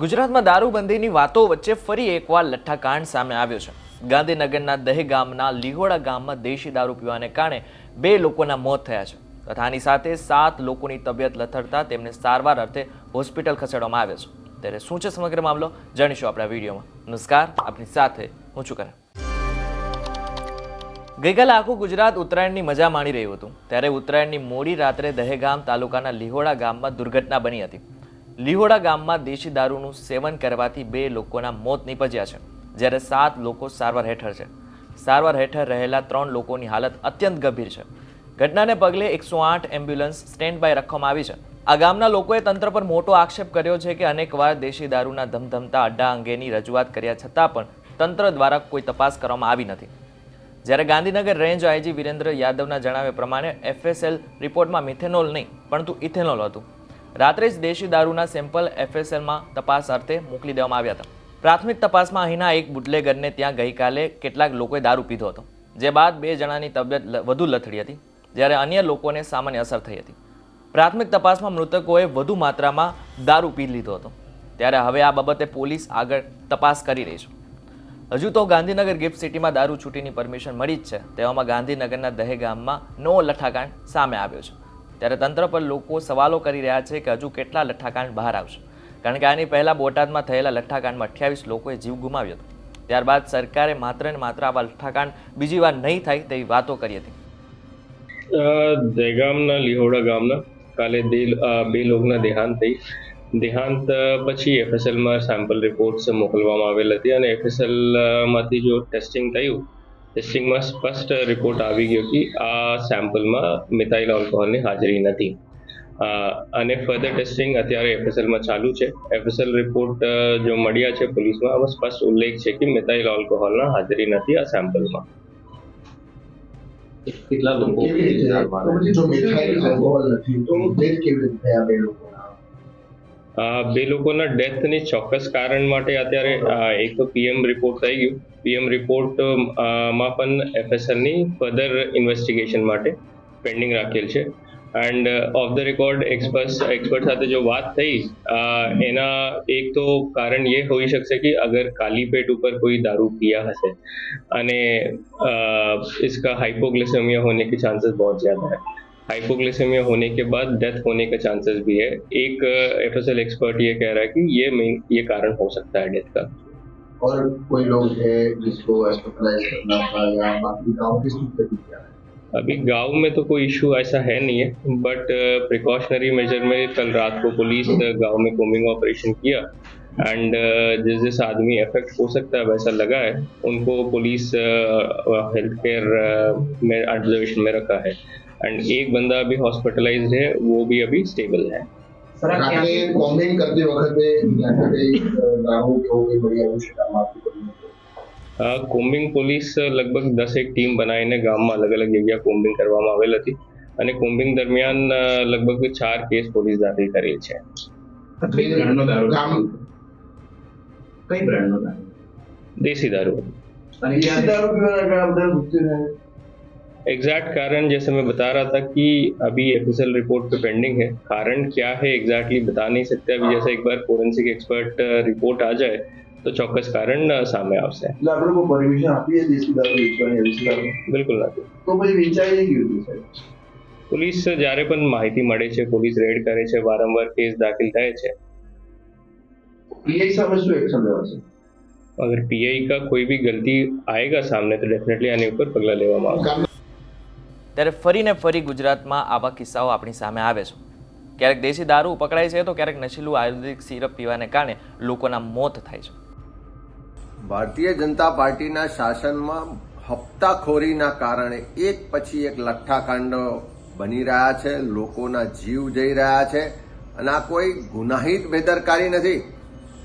ગુજરાતમાં દારૂબંધીની વાતો વચ્ચે ફરી એકવાર લઠ્ઠાકાંડ સામે આવ્યો છે. ગાંધીનગરના દહેગામના લીહોડા ગામમાં દેશી દારૂ પીવાને કારણે બે લોકોના મોત થયા છે. તથા આની સાથે સાત લોકોની તબિયત લથડતા તેમને સારવાર અર્થે હોસ્પિટલ ખસેડવામાં આવ્યા છે. ત્યારે શું છે સમગ્ર મામલો જાણીશું આપણા વિડીયોમાં. નમસ્કાર, આપની સાથે હું છું ગઈકાલે આખું ગુજરાત ઉત્તરાયણની મજા માણી રહ્યું હતું. ત્યારે ઉત્તરાયણની મોડી રાત્રે દહેગામ તાલુકાના લીહોડા ગામમાં દુર્ઘટના બની હતી. લીહોડા ગામમાં દેશી દારૂનું સેવન કરવાથી બે લોકોના મોત નીપજ્યા છે, જ્યારે સાત લોકો સારવાર હેઠળ છે. સારવાર હેઠળ રહેલા ત્રણ લોકોની હાલત અત્યંત ગંભીર છે. ઘટનાને પગલે એકસો આઠ એમ્બ્યુલન્સ સ્ટેન્ડ બાય રાખવામાં આવી છે. આ ગામના લોકોએ તંત્ર પર મોટો આક્ષેપ કર્યો છે કે અનેકવાર દેશી દારૂના ધમધમતા અડ્ડા અંગેની રજૂઆત કર્યા છતાં પણ તંત્ર દ્વારા કોઈ તપાસ કરવામાં આવી નથી. જ્યારે ગાંધીનગર રેન્જ આઈજી વિરેન્દ્ર યાદવના જણાવ્યા પ્રમાણે એફએસએલ રિપોર્ટમાં મિથેનોલ નહીં, પરંતુ ઇથેનોલ હતું. રાત્રે જ દેશી દારૂના સેમ્પલ એફએસએલમાં તપાસ અર્થે મોકલી દેવામાં આવ્યા હતા. પ્રાથમિક તપાસમાં અહીંના એક બુટલેગરને ત્યાં ગઈકાલે કેટલાક લોકોએ દારૂ પીધો હતો, જે બાદ બે જણાની તબિયત વધુ લથડી હતી, જ્યારે અન્ય લોકોને સામાન્ય અસર થઈ હતી. પ્રાથમિક તપાસમાં મૃતકોએ વધુ માત્રામાં દારૂ પી લીધો હતો. ત્યારે હવે આ બાબતે પોલીસ આગળ તપાસ કરી રહી છે. હજુ તો ગાંધીનગર ગિફ્ટ સિટીમાં દારૂ છૂટીની પરમિશન મળી જ છે. તેવામાં ગાંધીનગરના દહેગામમાં નવો લઠાકાંડ સામે આવ્યો છે. ત્યારે તંત્ર પર લોકો સવાલો કરી રહ્યા છે કે હજુ કેટલા લઠ્ઠાકાંડ બહાર આવશે. કારણ કે આની પહેલા બોટાદમાં થયેલા લઠ્ઠાકાંડમાં અઠ્યાવીસ લોકોએ જીવ ગુમાવ્યો હતો. ત્યારબાદ સરકારે માત્ર ને માત્ર આવા લઠ્ઠાકાંડ બીજી વાર નહીં થાય તેવી વાતો કરી હતી. દહેગામના લિહોડા ગામના. કાલે બે લોકોના દેહાંત થઈ. દેહાંત પછી એફએસએલમાં સેમ્પલ રિપોર્ટ્સ મોકલવામાં આવેલ હતી અને એફએસએલમાંથી જો ટેસ્ટિંગ થયું ટેસ્ટિંગમાં સ્પષ્ટ રિપોર્ટ આવી ગયો કે આ સેમ્પલમાં મિથાઇલ આલ્કોહોલની હાજરી નથી. અને ફર્ધર ટેસ્ટિંગ અત્યારે એફએસએલમાં ચાલુ છે. એફએસએલ રિપોર્ટ જો મળ્યા છે પોલીસમાં આમાં સ્પષ્ટ ઉલ્લેખ છે કે મિથાઇલ આલ્કોહોલના હાજરી નથી આ સેમ્પલમાં કેટલા લોકો જો મિથાઇલ આલ્કોહોલ નથી તો ડેથ કેવી રીતે થયા બે લોકોના આ બે લોકોના ડેથની ચોક્કસ કારણ માટે અત્યારે અ, એક તો પીએમ રિપોર્ટ થઈ ગયું પીએમ રિપોર્ટ માં પણ એફએસએલની ફર્ધર ઇન્વેસ્ટિગેશન માટે પેન્ડિંગ રાખેલ છે and of the record expert expert સાથે જો વાત થઈ અ, એના એક તો કારણ ये હોઈ શકશે कि अगर काली पेट ऊपर कोई दारू पिया हसे અને अ, इसका हाइपोग्लिसेमिया होने के चांसेस बहुत ज़्यादा है हाइपोग्लिसेमिया होने के बाद डेथ होने का चांसेस भी है। एक एफ़ एस एल एक्सपर्ट ये कह रहा है कि ये मेन ये कारण हो सकता है डेथ का। और कोई लोग है जिसको हॉस्पिटलाइज करना था या बाकी गाँव की स्थिति क्या है? अभी गाँव में तो कोई इशू ऐसा है नहीं है बट प्रिकॉशनरी मेजर में कल रात को पुलिस गाँव में कोमिंग ऑपरेशन किया एंड जिस जिस आदमी अफेक्ट हो सकता है वैसा लगा है उनको पुलिस हेल्थ केयर में ऑब्जर्वेशन में रखा है। एंड एक बंदा अभी हॉस्पिटलाइज्ड है वो भी अभी स्टेबल है રાત્રે કોમ્બિંગ કરતી વખતે ત્યાંથી કઈ ગામો કેવું કઈ મળી આવ્યું છે ગામમાં આપી બધું? અ, કોમ્બિંગ પોલીસ લગભગ દસ એક ટીમ બનાવીને ગામમાં અલગ અલગ જગ્યા કોમ્બિંગ કરવામાં આવેલ હતી અને કોમ્બિંગ દરમિયાન અ, લગભગ ચાર કેસ પોલીસ દાખલ કરેલ છે કઈ બ્રાન્ડનો દારૂ ગામ કઈ બ્રાન્ડનો દારૂ देसी दारू અને ક્યારે દારૂ પીવાના ઘણા બધા મૃત્યુ થાય एग्जैक्ट कारण जैसे मैं बता रहा था कि अभी ऑफिशियल रिपोर्ट पे पेंडिंग है। कारण क्या है एग्जैक्टली exactly बता नहीं सकते। अभी जैसे एक बार फोरेंसिक एक्सपर्ट रिपोर्ट आ जाए तो चौकस कारण uh, सामने आ सकता है को परमिशन आपकी है देश की दारू बेचवानी है बिल्कुल ना तो भाई વેચાઈ ગયું છે પોલીસ જ્યારે પણ માહિતી મળે છે પોલીસ રેડ કરે છે વારંવાર કેસ દાખલ થાય છે પીઆઈ સામે શું એક્શન લેવાશે અગર પીઆઈ का कोई भी गलती आएगा सामने तो डेफिनेटली આની ઉપર પગલા લેવામાં આવશે ત્યારે ફરીને ફરી ગુજરાતમાં આવા કિસ્સાઓ આપણી સામે આવે છે. ક્યારેક દેશી દારૂ પકડાય છે તો ક્યારેક નશીલું આયુર્વેદિક સિરપ પીવાને કારણે લોકોના મોત થાય છે. ભારતીય જનતા પાર્ટીના શાસનમાં હપ્તાખોરીના કારણે એક પછી એક લઠ્ઠાકાંડો બની રહ્યા છે, લોકોના જીવ જઈ રહ્યા છે અને આ કોઈ ગુનાહિત બેદરકારી નથી,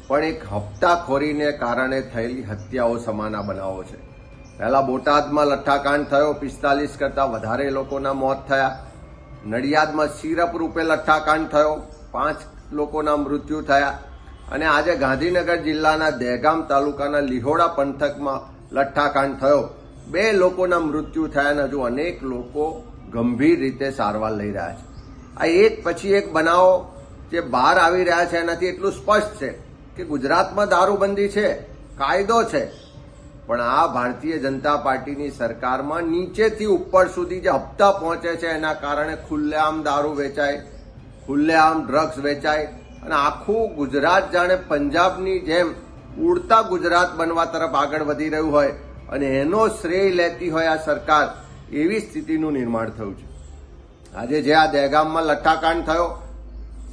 પણ એક હપ્તાખોરીને કારણે થયેલી હત્યાઓ સમાના બનાવો છે. પહેલા બોટાદમાં લઠ્ઠાકાંડ થયો, પિસ્તાલીસ કરતાં વધારે લોકોના મોત થયા. નડિયાદમાં સિરપ રૂપે લઠ્ઠાકાંડ થયો, પાંચ લોકોના મૃત્યુ થયા. અને આજે ગાંધીનગર જિલ્લાના દહેગામ તાલુકાના લીહોડા પંથકમાં લઠ્ઠાકાંડ થયો. બે લોકોના મૃત્યુ થયા અને હજુ અનેક લોકો ગંભીર રીતે સારવાર લઈ રહ્યા છે. આ એક પછી એક બનાવો જે બહાર આવી રહ્યા છે એનાથી એટલું સ્પષ્ટ છે કે ગુજરાતમાં દારૂબંધી છે, કાયદો છે. પણ આ ભારતીય જનતા પાર્ટીની સરકારમાં નીચેથી ઉપર સુધી જે હપ્તા પહોંચે છે, એના કારણે ખુલ્લેઆમ દારૂ વેચાય, ખુલ્લેઆમ ડ્રગ્સ વેચાય અને આખું ગુજરાત જાણે પંજાબની જેમ ઉડતા ગુજરાત બનવા તરફ આગળ વધી રહ્યું હોય અને એનો શ્રેય લેતી હોય આ સરકાર, એવી સ્થિતિનું નિર્માણ થયું છે. આજે જે આ દહેગામમાં લઠ્ઠાકાંડ થયો,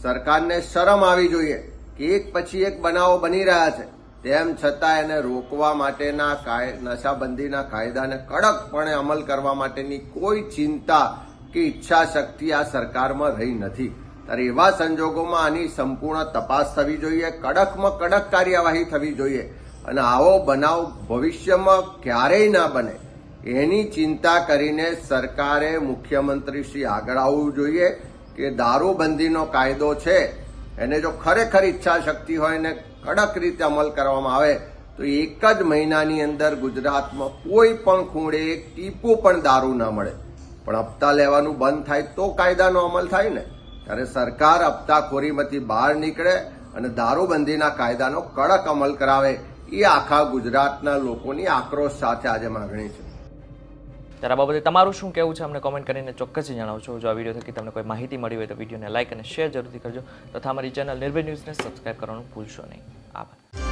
સરકારને શરમ આવી જોઈએ કે એક પછી એક બનાવો બની રહ્યા છે. તેમ છતાં એને રોકવા માટેના નશાબંધીના કાયદાને કડકપણે અમલ કરવા માટેની કોઈ ચિંતા કે ઈચ્છા શક્તિ આ સરકારમાં રહી નથી. ત્યારે એવા સંજોગોમાં આની સંપૂર્ણ તપાસ થવી જોઈએ, કડકમાં કડક કાર્યવાહી થવી જોઈએ અને આવો બનાવ ભવિષ્યમાં ક્યારેય ના બને એની ચિંતા કરીને સરકારે મુખ્યમંત્રી શ્રી આગળ આવવું જોઈએ કે દારૂબંધીનો કાયદો છે એને જો ખરેખર ઈચ્છા શક્તિ હોય ને કડક રીતે અમલ કરવામાં આવે, તો એક જ મહિનાની અંદર ગુજરાતમાં કોઈ પણ ખૂણે એક ટીપું પણ દારૂ ના મળે. પણ હપ્તા લેવાનું બંધ થાય તો કાયદાનો અમલ થાય ને. ત્યારે સરકાર હપ્તાખોરીમાંથી બહાર નીકળે અને દારૂબંધીના કાયદાનો કડક અમલ કરાવે, એ આખા ગુજરાતના લોકોની આક્રોશ સાથે આજે માગણી છે. ત્યારે આ બાબતે તમારું શું કહેવું છે? અમને કોમેન્ટ કરીને ચોક્કસથી જણાવશો જો આ વીડિયો થકી તમને કોઈ માહિતી મળી હોય તો વિડીયોને લાઇક અને શેર જરૂરથી કરજો. તથા અમારી ચેનલ નિર્ભય ન્યૂઝને સબસ્ક્રાઈબ કરવાનું ભૂલશો નહીં. આભાર.